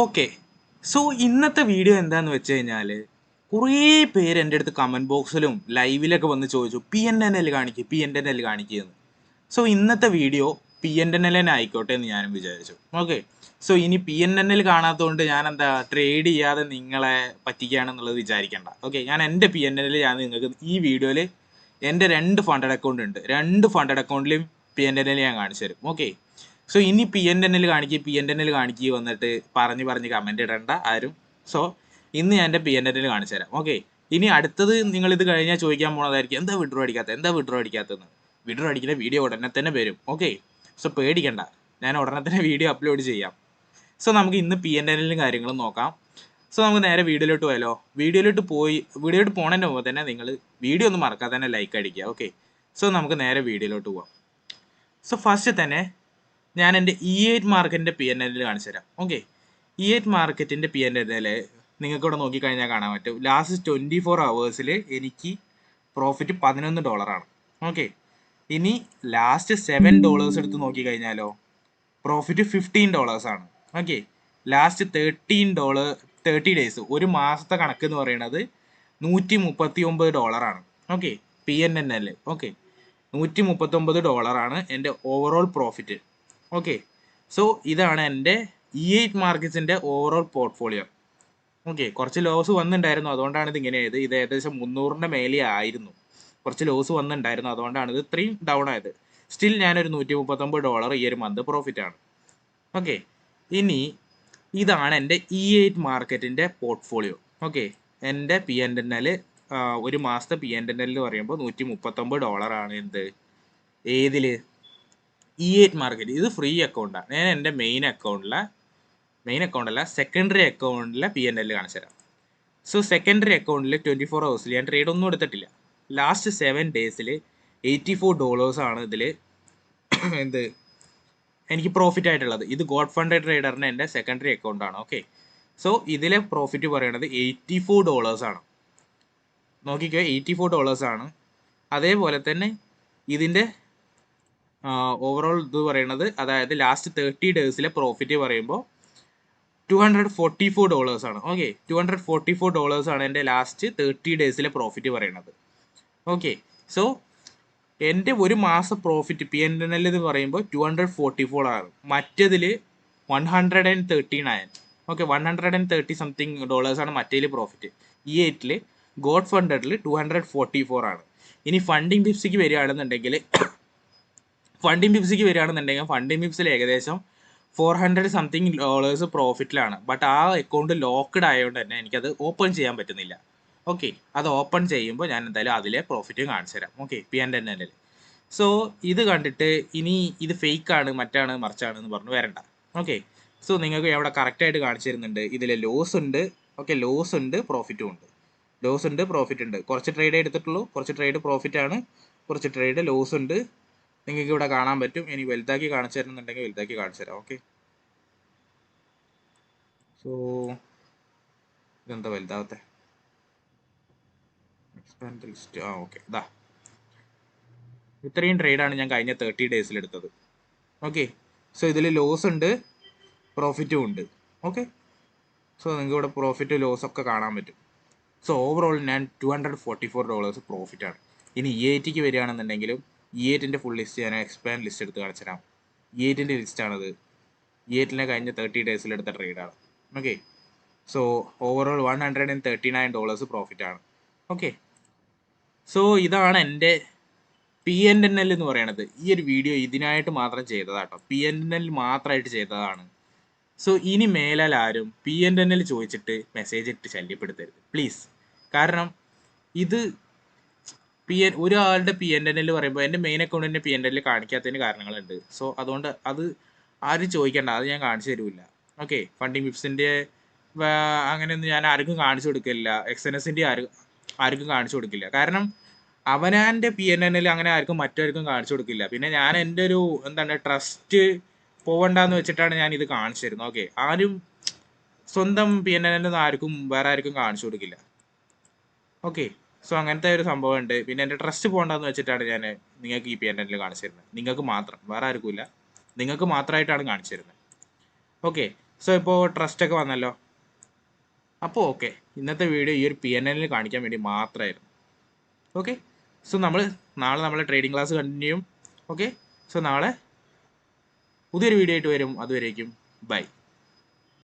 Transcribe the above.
Okay so ഇന്നത്തെ video എന്താന്ന് വെച്ച് കഴിഞ്ഞാൽ കുറേ പേര് എന്റെ അടുത്ത് കമന്റ് ബോക്സിലും ലൈവിലൊക്കെ വന്ന് ചോദിച്ചു പി എൻ എൻ എൽ കാണിക്കുക പി എൻ എൻ എൽ കാണിക്കുകയെന്ന് സോ ഇന്നത്തെ video P N N L തന്നെ ആയിക്കോട്ടെ എന്ന് ഞാനും വിചാരിച്ചു. ഓക്കെ സോ ഇനി പി എൻ എൻ എൽ കാണാത്തതുകൊണ്ട് ഞാൻ എന്താ ട്രേഡ് ചെയ്യാതെ നിങ്ങളെ പറ്റിക്കുകയാണെന്നുള്ളത് വിചാരിക്കേണ്ട. ഓക്കെ ഞാൻ എന്റെ പി എൻ എൻ എൽ ഞാൻ നിങ്ങൾക്ക് ഈ വീഡിയോയിൽ എന്റെ രണ്ട് ഫണ്ടഡ് അക്കൗണ്ട് ഉണ്ട്. രണ്ട് ഫണ്ടഡ് അക്കൗണ്ടിലും പി എൻ എൻ എൽ ഞാൻ കാണിച്ചു തരും. ഓക്കെ സോ ഇനി പി എൻ എൽ കാണിക്കുക പി എൻ എൽ കാണിക്കുക വന്നിട്ട് പറഞ്ഞ് പറഞ്ഞ് കമന്റ് ഇടണ്ട ആരും. സോ ഇന്ന് ഞാൻ എന്റെ പി എൻ എൽ കാണിച്ചു തരാം. ഓക്കെ ഇനി അടുത്തത് നിങ്ങൾ ഇത് കഴിഞ്ഞാൽ ചോദിക്കാൻ പോണതായിരിക്കും. എന്താ വിഡ്രോ അടിക്കാത്തത്? എന്താ വിഡ്രോ അടിക്കാത്തതെന്ന്? വിഡ്രോ അടിക്കുന്ന വീഡിയോ ഉടനെ തന്നെ വരും. ഓക്കെ സോ പേടിക്കണ്ട. ഞാൻ ഉടനെ തന്നെ വീഡിയോ അപ്ലോഡ് ചെയ്യാം. സോ നമുക്ക് ഇന്ന് പി എൻ എന്നിലും കാര്യങ്ങളും നോക്കാം. സോ നമുക്ക് നേരെ വീഡിയോയിലോട്ട് പോയാലോ? വീഡിയോയിലോട്ട് പോയി വീഡിയോയിലോട്ട് പോണതിന്റെ മുമ്പ് തന്നെ നിങ്ങൾ വീഡിയോ ഒന്നും മറക്കാതെ തന്നെ ലൈക്ക് അടിക്കുക. ഓക്കെ സോ നമുക്ക് നേരെ വീഡിയോയിലോട്ട് പോവാം. സോ ഫസ്റ്റ് തന്നെ ഞാൻ എന്റെ ഇ എയ്റ്റ് മാർക്കറ്റിന്റെ പി എൻ എല്ലിൽ കാണിച്ചു തരാം. ഓക്കെ ഇ എയ്റ്റ് മാർക്കറ്റിന്റെ പി എൻ എല്ലിൽ നിങ്ങൾക്ക് ഇവിടെ നോക്കിക്കഴിഞ്ഞാൽ കാണാൻ പറ്റും. ലാസ്റ്റ് ട്വന്റി ഫോർ അവേഴ്സിൽ എനിക്ക് പ്രോഫിറ്റ് പതിനൊന്ന് ഡോളറാണ്. ഓക്കെ ഇനി ലാസ്റ്റ് സെവൻ ഡോളേഴ്സ് എടുത്ത് നോക്കിക്കഴിഞ്ഞാലോ പ്രോഫിറ്റ് ഫിഫ്റ്റീൻ ഡോളേഴ്സ് ആണ്. Okay last thirteen dollar thirty days ഒരു മാസത്തെ കണക്ക് എന്ന് പറയുന്നത് നൂറ്റി മുപ്പത്തി ഒമ്പത് ഡോളറാണ്. Okay P N N L okay നൂറ്റി മുപ്പത്തൊമ്പത് ഡോളറാണ് എന്റെ ഓവറോൾ പ്രോഫിറ്റ് ഓക്കെ സോ ഇതാണ് എന്റെ ഇ എയ്റ്റ് മാർക്കറ്റ്സിന്റെ ഓവറോൾ പോർട്ട്ഫോളിയോ ഓക്കെ കുറച്ച് ലോസ് വന്നിട്ടുണ്ടായിരുന്നു അതുകൊണ്ടാണ് ഇത് ഇങ്ങനെ ആയത്. ഇത് ഏകദേശം മുന്നൂറിന്റെ മേലെ ആയിരുന്നു. കുറച്ച് ലോസ് വന്നിട്ടുണ്ടായിരുന്നു അതുകൊണ്ടാണ് ഇത് ഇത്രയും ഡൗൺ ആയത്. സ്റ്റിൽ ഞാനൊരു നൂറ്റി മുപ്പത്തൊമ്പത് ഡോളർ ഈ ഒരു മന്ത് പ്രോഫിറ്റ് ആണ്. ഓക്കെ ഇനി ഇതാണ് എന്റെ ഇ എയ്റ്റ് മാർക്കറ്റിന്റെ പോർട്ട്ഫോളിയോ ഓക്കെ എന്റെ പി എൻ എൻ എൽ ഒരു മാസത്തെ പി എൻ എൻ എൽ എന്ന് പറയുമ്പോൾ നൂറ്റി മുപ്പത്തൊമ്പത് ഡോളറാണ് എന്ത്? ഏതിൽ ഇ എയ്റ്റ് മാർക്കറ്റ് ഇത് ഫ്രീ അക്കൗണ്ടാണ് ഞാൻ എന്റെ മെയിൻ അക്കൗണ്ടിലെ മെയിൻ അക്കൗണ്ട് അല്ല സെക്കൻഡറി അക്കൗണ്ടിലെ പി എൻ എൽ കാണിച്ചു തരാം. സോ സെക്കൻഡറി അക്കൗണ്ടിൽ ട്വന്റി ഫോർ ഹവേഴ്സിൽ ഞാൻ ട്രേഡ് ഒന്നും എടുത്തിട്ടില്ല. ലാസ്റ്റ് സെവൻ ഡേയ്സിൽ എയ്റ്റി ഫോർ ഡോളേഴ്സാണ് ഇതിൽ എന്ത് എനിക്ക് പ്രോഫിറ്റ് ആയിട്ടുള്ളത്. ഇത് ഗോഡ് ഫണ്ട് ട്രേഡറിന്റെ എന്റെ സെക്കൻഡറി അക്കൗണ്ടാണ് ഓക്കെ സോ ഇതിലെ പ്രോഫിറ്റ് പറയണത് എയ്റ്റി ഫോർ ഡോളേഴ്സാണ് നോക്കിക്കോ എയ്റ്റി ഫോർ ഡോളേഴ്സാണ് അതേപോലെ തന്നെ ഇതിന്റെ ഓവറോൾ ഇത് പറയണത് അതായത് ലാസ്റ്റ് തേർട്ടി ഡേയ്സിലെ പ്രോഫിറ്റ് പറയുമ്പോൾ two hundred forty four dollars ആണ്. Okay two hundred forty four dollars ആണ് എന്റെ ലാസ്റ്റ് തേർട്ടി ഡേയ്സിലെ പ്രോഫിറ്റ് പറയുന്നത്. ഓക്കെ സോ എന്റെ ഒരു മാസം profit P N N L എന്ന് പറയുമ്പോൾ ടു ഹൺഡ്രഡ് ഫോർട്ടി ഫോർ ആണ്. മറ്റേതിൽ one hundred and thirty nine okay one hundred and thirty something dollars ആണ് മറ്റേതിൽ പ്രോഫിറ്റ് ഈ എയ്റ്റിൽ ഗോഡ് ഫണ്ടഡിൽ ടു ഹൺഡ്രഡ് ഫോർട്ടി ഫോർ ആണ്. ഇനി ഫണ്ടിങ് ബിപ്സിക്ക് വരികയാണെന്നുണ്ടെങ്കിൽ ഫണ്ടിങ് ബിപ്സിക്ക് വരികയാണെന്നുണ്ടെങ്കിൽ ഫണ്ടിങ് ബിപ്സിൽ ഏകദേശം ഫോർ ഹൺഡ്രഡ് സംതിങ് ഡോളേഴ്സ് പ്രോഫിറ്റിലാണ് ബട്ട് ആ അക്കൗണ്ട് ലോക്ക്ഡ് ആയതുകൊണ്ട് തന്നെ എനിക്കത് ഓപ്പൺ ചെയ്യാൻ പറ്റുന്നില്ല. ഓക്കെ അത് ഓപ്പൺ ചെയ്യുമ്പോൾ ഞാൻ എന്തായാലും അതിലെ പ്രോഫിറ്റും കാണിച്ചു തരാം. ഓക്കെ പി ആൻഡ് എൻ എല്ലിൽ സോ ഇത് കണ്ടിട്ട് ഇനി ഇത് ഫേക്ക് ആണ് മറ്റാണ് മറിച്ചാണ് എന്ന് പറഞ്ഞു വരണ്ട. ഓക്കെ സോ നിങ്ങൾക്ക് ഇവിടെ കറക്റ്റായിട്ട് കാണിച്ചു തരുന്നുണ്ട്. ഇതിൽ ലോസ് ഉണ്ട്. ഓക്കെ ലോസ് ഉണ്ട് പ്രോഫിറ്റും ഉണ്ട്. ലോസ് ഉണ്ട് പ്രോഫിറ്റ് ഉണ്ട്. കുറച്ച് ട്രേഡ് എടുത്തിട്ടുള്ളൂ. കുറച്ച് ട്രേഡ് പ്രോഫിറ്റ് ആണ്. കുറച്ച് ട്രേഡ് ലോസ് ഉണ്ട്. നിങ്ങൾക്ക് ഇവിടെ കാണാൻ പറ്റും. ഇനി വലുതാക്കി കാണിച്ചു തരുന്നുണ്ടെങ്കിൽ വലുതാക്കി കാണിച്ചു തരാം. ഓക്കെ സോ ഇതെന്താ വലുതാവത്തെ? എക്സ്പാൻഡ് ലിസ്റ്റ് ആ ഓക്കെ ഇതാ ഇത്രയും ട്രേഡാണ് ഞാൻ കഴിഞ്ഞ തേർട്ടി ഡേയ്സിൽ എടുത്തത്. ഓക്കെ സോ ഇതിൽ ലോസ് ഉണ്ട് പ്രോഫിറ്റും ഉണ്ട്. ഓക്കെ സോ നിങ്ങൾക്ക് ഇവിടെ പ്രോഫിറ്റ് ലോസ് ഒക്കെ കാണാൻ പറ്റും. സോ ഓവറോൾ ഞാൻ two hundred forty four dollars പ്രോഫിറ്റാണ് ഇനി ഇ ഐ ടിക്ക് വരികയാണെന്നുണ്ടെങ്കിലും ഇ എയ്റ്റിന്റെ ഫുൾ ലിസ്റ്റ് ഞാൻ എക്സ്പാൻഡ് ലിസ്റ്റ് എടുത്ത് കാണിച്ചു തരാം ഇ എയ്റ്റിന്റെ ലിസ്റ്റാണത് ഇ എയ്റ്റിനെ കഴിഞ്ഞ തേർട്ടി ഡേയ്സിൽ എടുത്ത ട്രേഡാണ് okay so overall one hundred and thirty nine dollars profit ആണ്. ഓക്കെ സോ ഇതാണ് എന്റെ പി എൻ എൻ എൽ എന്ന് പറയണത്. ഈ ഒരു വീഡിയോ ഇതിനായിട്ട് മാത്രം ചെയ്തതാട്ടോ. പി എൻ എൻ എൽ മാത്രമായിട്ട് ചെയ്തതാണ്. സോ ഇനി മേലാൽ ആരും പി എൻ എൻ എൽ ചോദിച്ചിട്ട് മെസ്സേജ് ഇട്ട് ശല്യപ്പെടുത്തരുത്. പ്ലീസ് കാരണം ഇത് പി എൻ ഒരാളുടെ പി എൻ എൽ പറയുമ്പോൾ എന്റെ മെയിൻ അക്കൗണ്ടിന്റെ പി എൻ എൽ കാണിക്കാത്തതിന് കാരണങ്ങളുണ്ട്. സോ അതുകൊണ്ട് അത് ആരും ചോദിക്കേണ്ട. അത് ഞാൻ കാണിച്ചു തരില്ല. ഓക്കെ ഫണ്ടിങ് വിപ്സിന്റെ അങ്ങനെയൊന്നും ഞാൻ ആർക്കും കാണിച്ചു കൊടുക്കില്ല എക്സ് എൻ എസിന്റെ ആർക്കും കാണിച്ചു കൊടുക്കില്ല. കാരണം അവനാന്റെ പി എൻ എൻ എൽ അങ്ങനെ ആർക്കും മറ്റാർക്കും കാണിച്ചു കൊടുക്കില്ല. പിന്നെ ഞാൻ എന്റെ ഒരു എന്താണ് ട്രസ്റ്റ് പോവണ്ടെന്ന് വെച്ചിട്ടാണ് ഞാൻ ഇത് കാണിച്ചു തരുന്നത്. ഓക്കെ ആരും സ്വന്തം പി എൻ എൻ എൽ ആർക്കും വേറെ ആർക്കും കാണിച്ചു കൊടുക്കില്ല. ഓക്കെ സോ അങ്ങനത്തെ ഒരു സംഭവം ഉണ്ട് പിന്നെ എന്റെ ട്രസ്റ്റ് പോകണ്ടെന്ന് വെച്ചിട്ടാണ് ഞാൻ നിങ്ങൾക്ക് ഈ പി എൻ എല്ലിൽ കാണിച്ചു തരുന്നത് നിങ്ങൾക്ക് മാത്രം. വേറെ ആർക്കും ഇല്ല നിങ്ങൾക്ക് മാത്രമായിട്ടാണ് കാണിച്ചിരുന്നത്. ഓക്കെ സോ ഇപ്പോൾ ട്രസ്റ്റ് ഒക്കെ വന്നല്ലോ. അപ്പോൾ ഓക്കെ ഇന്നത്തെ വീഡിയോ ഈ ഒരു പി എൻ എല്ലിൽ കാണിക്കാൻ വേണ്ടി മാത്രമായിരുന്നു. ഓക്കെ സോ നമ്മൾ നാളെ നമ്മളെ trading class continue okay so നാളെ പുതിയൊരു വീഡിയോ ആയിട്ട് വരും. അതുവരേക്കും. ബൈ